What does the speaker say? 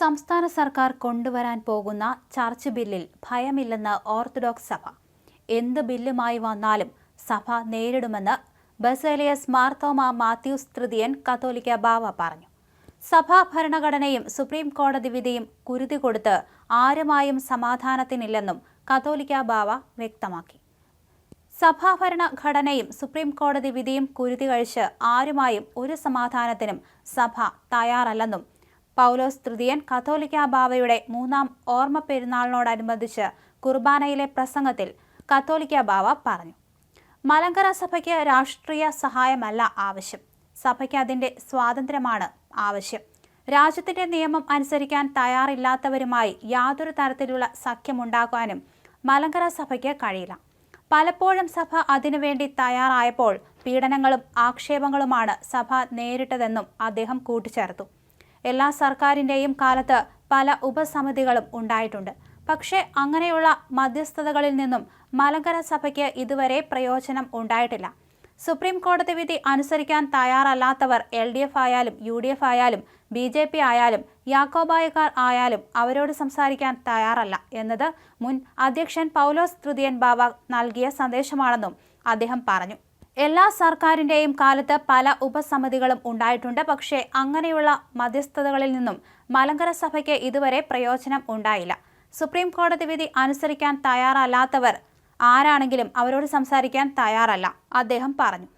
സംസ്ഥാന സർക്കാർ കൊണ്ടുവരാൻ പോകുന്ന ചർച്ച് ബില്ലിൽ ഭയമില്ലെന്ന് ഓർത്തഡോക്സ് സഭ. എന്ത് ബില്ലുമായി വന്നാലും സഭ നേരിടുമെന്ന് ബസേലിയസ് മാർത്തോമ മാത്യൂസ് തൃതീയൻ കത്തോലിക്ക ബാവ പറഞ്ഞു. സഭാ ഭരണഘടനയും സുപ്രീം കോടതി വിധിയും കുരുതി കൊടുത്ത് ആരുമായും സമാധാനത്തിനില്ലെന്നും കത്തോലിക്ക ബാവ വ്യക്തമാക്കി. സഭാ ഭരണഘടനയും സുപ്രീം കോടതി വിധിയും കുരുതി കഴിച്ച് ആരുമായും ഒരു സമാധാനത്തിനും സഭ തയ്യാറല്ലെന്നും പൗലോസ് തൃതീയൻ കത്തോലിക്ക ബാവയുടെ മൂന്നാം ഓർമ്മ പെരുന്നാളിനോടനുബന്ധിച്ച് കുർബാനയിലെ പ്രസംഗത്തിൽ കത്തോലിക്ക ബാവ പറഞ്ഞു മലങ്കര സഭയ്ക്ക് രാഷ്ട്രീയ സഹായമല്ല ആവശ്യം. സഭയ്ക്ക് അതിന്റെ സ്വാതന്ത്ര്യമാണ് ആവശ്യം. രാജ്യത്തിന്റെ നിയമം അനുസരിക്കാൻ തയ്യാറില്ലാത്തവരുമായി യാതൊരു തരത്തിലുള്ള സഖ്യമുണ്ടാക്കാനും മലങ്കര സഭയ്ക്ക് കഴിയില്ല. പലപ്പോഴും സഭ അതിനുവേണ്ടി തയ്യാറായപ്പോൾ പീഡനങ്ങളും ആക്ഷേപങ്ങളുമാണ് സഭ നേരിട്ടതെന്നും അദ്ദേഹം കൂട്ടിച്ചേർത്തു. എല്ലാ സർക്കാരിന്റെയും കാലത്ത് പല ഉപസമിതികളും ഉണ്ടായിട്ടുണ്ട്. പക്ഷേ അങ്ങനെയുള്ള മധ്യസ്ഥതകളിൽ നിന്നും മലങ്കര സഭയ്ക്ക് ഇതുവരെ പ്രയോജനം ഉണ്ടായിട്ടില്ല. സുപ്രീം കോടതി വിധി അനുസരിക്കാൻ തയ്യാറല്ലാത്തവർ എൽ ഡി എഫ് ആയാലും യു ഡി എഫ് ആയാലും ബി ജെ പി ആയാലും യാക്കോബായക്കാർ ആയാലും അവരോട് സംസാരിക്കാൻ തയ്യാറല്ല എന്നത് മുൻ അധ്യക്ഷൻ പൗലോസ് തൃതീയൻ ബാബ നൽകിയ സന്ദേശമാണെന്നും അദ്ദേഹം പറഞ്ഞു. എല്ലാ സർക്കാരിന്റെയും കാലത്ത് പല ഉപസമിതികളും ഉണ്ടായിട്ടുണ്ട്. പക്ഷേ അങ്ങനെയുള്ള മധ്യസ്ഥതകളിൽ നിന്നും മലങ്കര സഭയ്ക്ക് ഇതുവരെ പ്രയോജനം ഉണ്ടായില്ല. സുപ്രീം കോടതി വിധി അനുസരിക്കാൻ തയ്യാറല്ലാത്തവർ ആരാണെങ്കിലും അവരോട് സംസാരിക്കാൻ തയ്യാറല്ല അദ്ദേഹം പറഞ്ഞു.